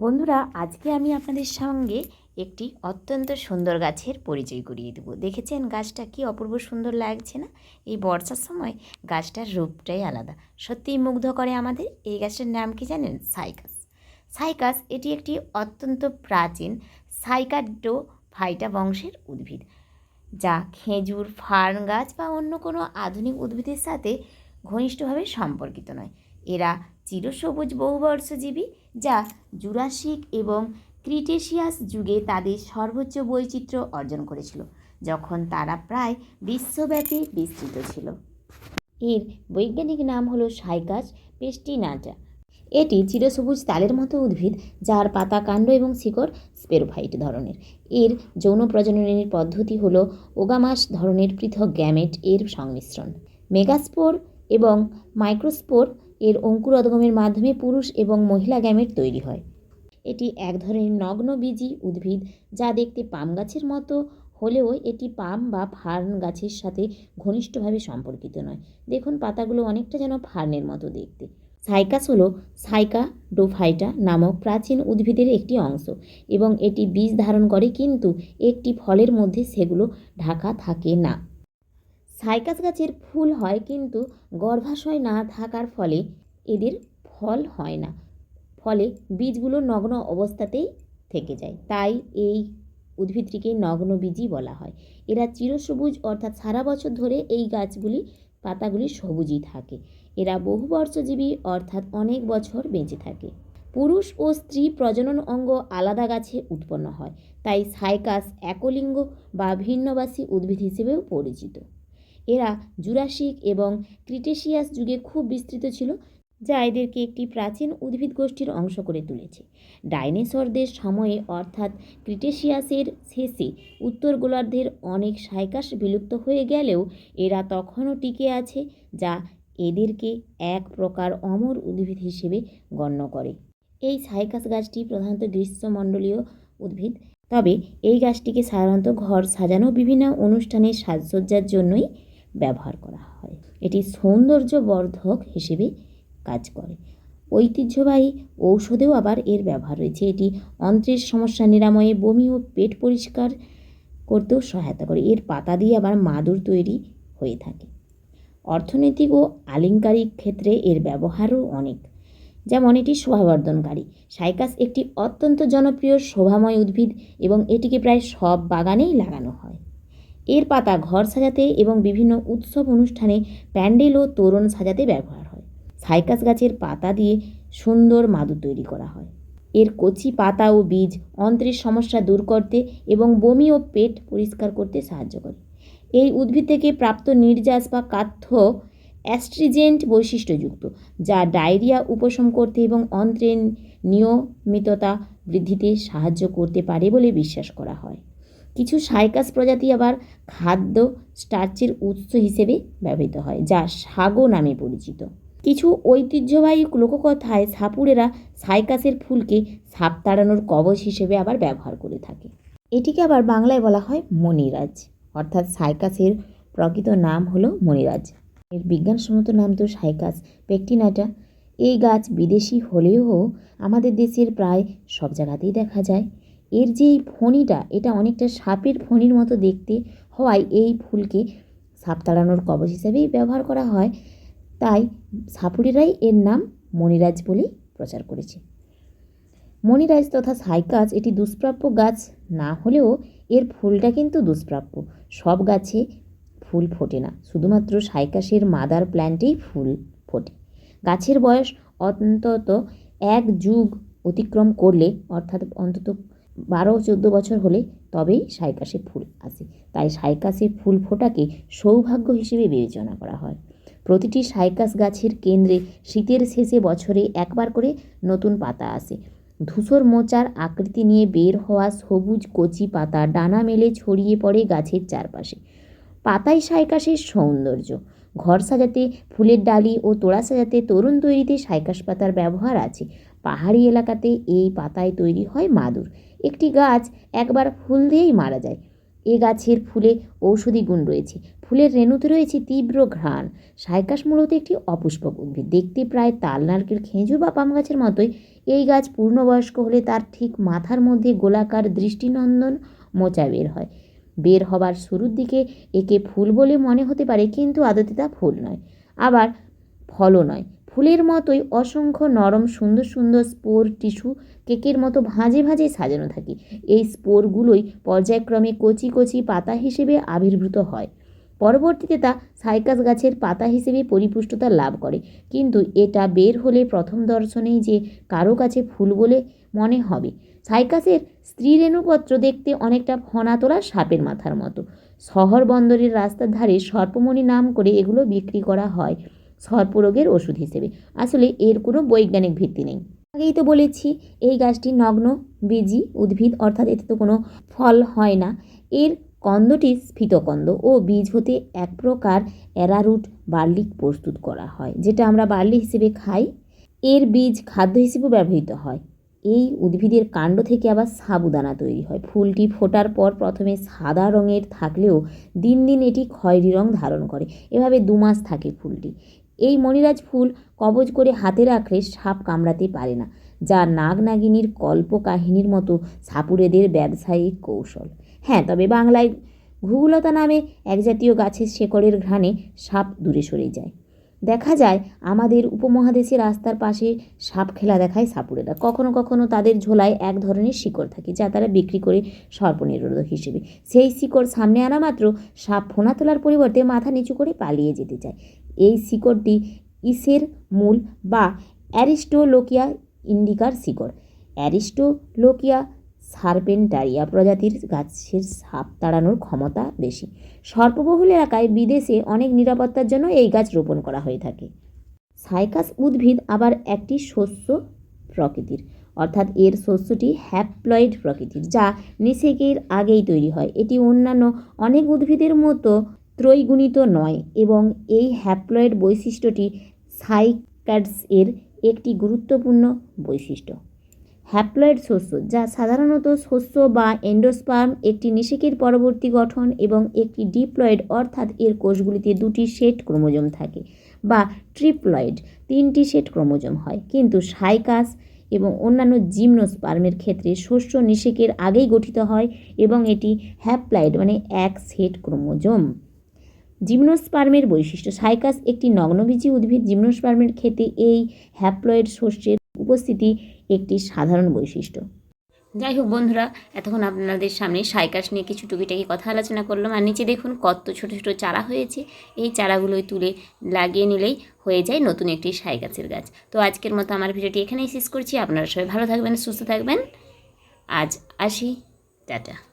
বন্ধুরা, আজকে আমি আপনাদের সঙ্গে একটি অত্যন্ত সুন্দর গাছের পরিচয় করিয়ে দেবো। দেখেছেন গাছটা কি অপূর্ব সুন্দর লাগছে না? এই বর্ষার সময় গাছটার রূপটাই আলাদা। সত্যিই মুগ্ধ করে আমাদের এই গাছটার নাম কি জানেন? সাইকাস। সাইকাস এটি একটি অত্যন্ত প্রাচীন সাইকাডো ফাইটা বংশের উদ্ভিদ, যা খেজুর, ফার্ন গাছ বা অন্য কোনো আধুনিক উদ্ভিদের সাথে ঘনিষ্ঠভাবে সম্পর্কিত নয়। এরা চিরসবুজ বহুবর্ষজীবী, যা জুরাসিক এবং ক্রিটেশিয়াস যুগে তাদের সর্বোচ্চ বৈচিত্র্য অর্জন করেছিল, যখন তারা প্রায় বিশ্বব্যাপী বিস্তৃত ছিল। এর বৈজ্ঞানিক নাম হলো সাইকাস পেস্টিনাটা এটি চিরসবুজ তালের মতো উদ্ভিদ, যার পাতা কাণ্ড এবং শিকড় স্পেরোফাইট ধরনের। এর যৌন প্রজননের পদ্ধতি হল ওগামাস ধরনের পৃথক গ্যামেট এর সংমিশ্রণ। মেগাস্পোর এবং মাইক্রোস্পোর এর অঙ্কুরোদ্গমের মাধ্যমে পুরুষ এবং মহিলা গ্যামেট তৈরি হয়। এটি এক ধরনের নগ্নবীজী উদ্ভিদ যা দেখতে পাম গাছের মতো, হলেও এটি পাম বা ফার্ন গাছের সাথে ঘনিষ্ঠভাবে সম্পর্কিত নয়। দেখুন, পাতাগুলো অনেকটা যেন ফার্নের মতো দেখতে। সাইকাস হলো সাইকা ডোফাইটা নামক প্রাচীন উদ্ভিদের একটি অংশ এবং এটি বীজ ধারণ করে, কিন্তু একটি ফলের মধ্যে সেগুলো ঢাকা থাকে না। সাইকাস গাছের ফুল হয় কিন্তু গর্ভাশয় না থাকার ফলে এদের ফল হয় না। ফলে বীজগুলো নগ্ন অবস্থাতেই থেকে যায়। তাই এই উদ্ভিদটিকে নগ্নবীজই বলা হয়। এরা চিরসবুজ অর্থাৎ সারা বছর ধরে এই গাছগুলি, পাতাগুলি সবুজই থাকে। এরা বহুবর্ষজীবী অর্থাৎ অনেক বছর বেঁচে থাকে। পুরুষ ও স্ত্রী প্রজনন অঙ্গ আলাদা গাছে উৎপন্ন হয়। তাই সাইকাস একলিঙ্গ বা ভিন্নবাসী উদ্ভিদ হিসেবেও পরিচিত। এরা জুরাসিক এবং ক্রিটেশিয়াস যুগে খুব বিস্তৃত ছিল, যা এদেরকে একটি প্রাচীন উদ্ভিদ গোষ্ঠীর অংশ করে তুলেছে। ডাইনোসরদের সময়ে অর্থাৎ ক্রিটেশিয়াসের শেষে উত্তর গোলার্ধের অনেক সাইকাস বিলুপ্ত হয়ে গেলেও এরা তখনও টিকে আছে, যা এদেরকে এক প্রকার অমর উদ্ভিদ হিসেবে গণ্য করে। এই সাইকাস গাছটি প্রধানত গ্রীষ্মমণ্ডলীয় উদ্ভিদ, তবে এই গাছটিকে সাধারণত ঘর সাজানো, বিভিন্ন অনুষ্ঠানের সাজসজ্জার জন্যই ব্যবহার করা হয়। এটি সৌন্দর্যবর্ধক হিসেবে কাজ করে। ঐতিহ্যবাহী ঔষধেও আবার এর ব্যবহার রয়েছে। এটি অন্ত্রের সমস্যা নিরাময়ে বমি ও পেট পরিষ্কার করতেও সহায়তা করে। এর পাতা দিয়ে আবার মাদুর তৈরি হয়ে থাকে। অর্থনৈতিক ও আলংকারিক ক্ষেত্রে এর ব্যবহারও অনেক। যেমন, এটি শোভাবর্ধনকারী। সাইকাস একটি অত্যন্ত জনপ্রিয় শোভাময় উদ্ভিদ এবং এটিকে প্রায় সব বাগানেই লাগানো হয়। এর পাতা ঘর সাজাতে এবং বিভিন্ন উৎসব অনুষ্ঠানে প্যান্ডেল ও তোরণ সাজাতে ব্যবহার হয়। সাইকাস গাছের পাতা দিয়ে সুন্দর মাদুর তৈরি করা হয়। এর কচি পাতা ও বীজ অন্ত্রের সমস্যা দূর করতে এবং বমি ও পেট পরিষ্কার করতে সাহায্য করে। এই উদ্ভিদ থেকে প্রাপ্ত নির্যাস বা কাথ্য অ্যাস্ট্রিজেন্ট বৈশিষ্ট্যযুক্ত, যা ডায়রিয়া উপশম করতে এবং অন্ত্রের নিয়মিততা বৃদ্ধিতে সাহায্য করতে পারে বলে বিশ্বাস করা হয়। কিছু সাইকাস প্রজাতি আবার খাদ্য স্টার্চের উৎস হিসেবে ব্যবহৃত হয়, যা সাগো নামে পরিচিত। কিছু ঐতিহ্যবাহী লোককথায় সাপুরেরা সাইকাসের ফুলকে সাপ তাড়ানোর কবচ হিসেবে আবার ব্যবহার করে থাকে। এটিকে আবার বাংলায় বলা হয় মণিরাজ, অর্থাৎ সাইকাসের প্রকৃত নাম হলো মণিরাজ। এর বিজ্ঞানসম্মত নাম তো সাইকাস পেকটিনাটা। এই গাছ বিদেশি হলেও আমাদের দেশের প্রায় সব জায়গাতেই দেখা যায়। এর যে এই ফণিটা, এটা অনেকটা সাপের ফণির মতো দেখতে হওয়ায় এই ফুলকে সাপ তাড়ানোর কবচ হিসেবেই ব্যবহার করা হয়। তাই সাপুড়েরাই এর নাম মণিরাজ বলেই প্রচার করেছে। মণিরাজ তথা সাইকাস এটি দুষ্প্রাপ্য গাছ, না হলেও এর ফুলটা কিন্তু দুষ্প্রাপ্য। সব গাছে ফুল ফোটে না, শুধুমাত্র সাইকাসের মাদার প্ল্যান্টেই ফুল ফোটে। গাছের বয়স অন্তত এক যুগ অতিক্রম করলে, অর্থাৎ অন্তত বারো চোদ্দ বছর হলে তবেই সাইকাসে ফুল আসে। তাই সাইকাসে ফুল ফোটাকে সৌভাগ্য হিসেবে বিবেচনা করা হয়। প্রতিটি সাইকাস গাছের কেন্দ্রে শীতের শেষে বছরে একবার করে নতুন পাতা আসে। ধূসর মোচার আকৃতি নিয়ে বের হওয়া সবুজ কচি পাতা ডানা মেলে ছড়িয়ে পড়ে গাছের চারপাশে। পাতাই সাইকাসের সৌন্দর্য। ঘর সাজাতে, ফুলের ডালি ও তোড়া সাজাতে তরুণ তৈরিতে সাইকাস পাতার ব্যবহার আছে। পাহাড়ি এলাকাতে এই পাতায় তৈরি হয় মাদুর। একটি গাছ একবার ফুল দিয়েই মারা যায়। এ গাছের ফুলে ঔষধি গুণ রয়েছে। ফুলের রেণুতে রয়েছে তীব্র ঘ্রাণ। সাইকাস মূলত একটি অপুষ্পক উদ্ভিদ। দেখতে প্রায় তাল, নারকেল, খেজুর বা পাম গাছের মতোই। এই গাছ পূর্ণবয়স্ক হলে তার ঠিক মাথার মধ্যে গোলাকার দৃষ্টিনন্দন মোচা বের হয়। বের হবার শুরুর দিকে একে ফুল বলে মনে হতে পারে, কিন্তু আদতে তা ফুল নয়। আবার ফলও নয়। ফুলের মতোই অসংখ্য নরম, সুন্দর সুন্দর স্পোর টিস্যু কেকের মতো ভাঁজে ভাঁজে সাজানো থাকে। এই স্পোরগুলোই পর্যায়ক্রমে কচি কচি পাতা হিসেবে আবির্ভূত হয়। পরবর্তীতে তা সাইকাস গাছের পাতা হিসেবে পরিপুষ্টতা লাভ করে। কিন্তু এটা বের হলে প্রথম দর্শনেই যে কারও কাছে ফুল বলে মনে হবে। সাইকাসের স্ত্রী রেণুপত্র দেখতে অনেকটা ফনা তোলা সাপের মাথার মতো। শহর বন্দরের রাস্তার ধারে সর্পমণি নাম করে এগুলো বিক্রি করা হয়। সর্পরোগের ওষুধ হিসেবে। আসলে এর কোনো বৈজ্ঞানিক ভিত্তি নেই। আগেই তো বলেছি, এই গাছটি নগ্ন, বীজি, উদ্ভিদ, অর্থাৎ এতে তো কোনো ফল হয় না। এর কন্দটি স্ফীতকন্দ ও বীজ হতে এক প্রকার অ্যারারুট বার্লি প্রস্তুত করা হয়, যেটা আমরা বার্লি হিসেবে খাই। এর বীজ খাদ্য হিসেবেও ব্যবহৃত হয়। এই উদ্ভিদের কাণ্ড থেকে আবার সাবুদানা তৈরি হয়। ফুলটি ফোটার পর প্রথমে সাদা রঙের থাকলেও দিন দিন এটি খয়েরি রং ধারণ করে। এভাবে দু মাস থাকে ফুলটি। এই মণিরাজ ফুল কবজ করে হাতে রাখলে সাপ কামড়াতে পারে না। যা নাগ নাগিনীর কল্প কাহিনীর মতো সাপুড়েদের ব্যবসায়িক কৌশল। হ্যাঁ তবে বাংলায় ঘুগুলতা নামে এক জাতীয় গাছের শেকড়ের ঘ্রাণে সাপ দূরে সরে যায়। দেখা যায়, আমাদের উপমহাদেশে রাস্তার পাশে সাপ খেলা দেখায় সাপুড়েরা। কখনো কখনো তাদের ঝোলায় এক ধরনের শিকড় থাকে, যা তারা বিক্রি করে সর্পনিরোধক হিসেবে। সেই শিকড় সামনে আনা মাত্র সাপ ফোনা তোলার পরিবর্তে মাথা নিচু করে পালিয়ে যেতে চায়। এই শিকড়টি ইসের মূল বা অ্যারিস্টোলোকিয়া ইন্ডিকার শিকড়। অ্যারিস্টোলোকিয়া সার্পেন্টারিয়া প্রজাতির গাছের সাপ তাড়ানোর ক্ষমতা বেশি। সর্পবহুল এলাকায় বিদেশে অনেক নিরাপত্তার জন্য এই গাছ রোপণ করা হয়ে থাকে। সাইকাস উদ্ভিদ আবার একটি শস্য প্রকৃতির, অর্থাৎ এর শস্যটি হ্যাপ্লয়েড প্রকৃতির, যা নিষেকের আগেই তৈরি হয়। এটি অন্যান্য অনেক উদ্ভিদের মতো ত্রৈগুণিত নয় এবং এই হ্যাপ্লয়েড বৈশিষ্ট্যটি সাইক্যাডস এর একটি গুরুত্বপূর্ণ বৈশিষ্ট্য। হ্যাপ্লয়েড শস্য, যা সাধারণত শস্য বা এন্ডোস্পার্ম, একটি নিষেকের পরবর্তী গঠন এবং একটি ডিপ্লয়েড অর্থাৎ এর কোষগুলিতে দুটি সেট ক্রোমোজোম থাকে বা ট্রিপ্লয়েড, তিনটি সেট ক্রোমোজোম হয়। কিন্তু সাইকাস এবং অন্যান্য জিমনোস্পার্মের ক্ষেত্রে শস্য নিষেকের আগেই গঠিত হয় এবং এটি হ্যাপ্লয়েড মানে এক সেট ক্রোমোজোম। জিমনোস্পার্মের বৈশিষ্ট্য। সাইকাস একটি নগ্নবীজী উদ্ভিদ। জিমনোস্পার্মের ক্ষেত্রে এই হ্যাপ্লয়েড শস্যের উপস্থিতি একটি সাধারণ বৈশিষ্ট্য। যাই হোক বন্ধুরা, এতক্ষণ আপনাদের সামনে সাইকাস নিয়ে কিছু টুকিটাকি কথা আলোচনা করলাম। আর নিচে দেখুন কত ছোট ছোট চারা হয়েছে। এই চারাগুলোই তুলে লাগিয়ে নিলেই হয়ে যায় নতুন একটি সাইকাসের গাছ। তো আজকের মতো আমার ভিডিওটি এখানেই শেষ করছি। আপনারা সবাই ভালো থাকবেন, সুস্থ থাকবেন। আজ আসি। টাটা।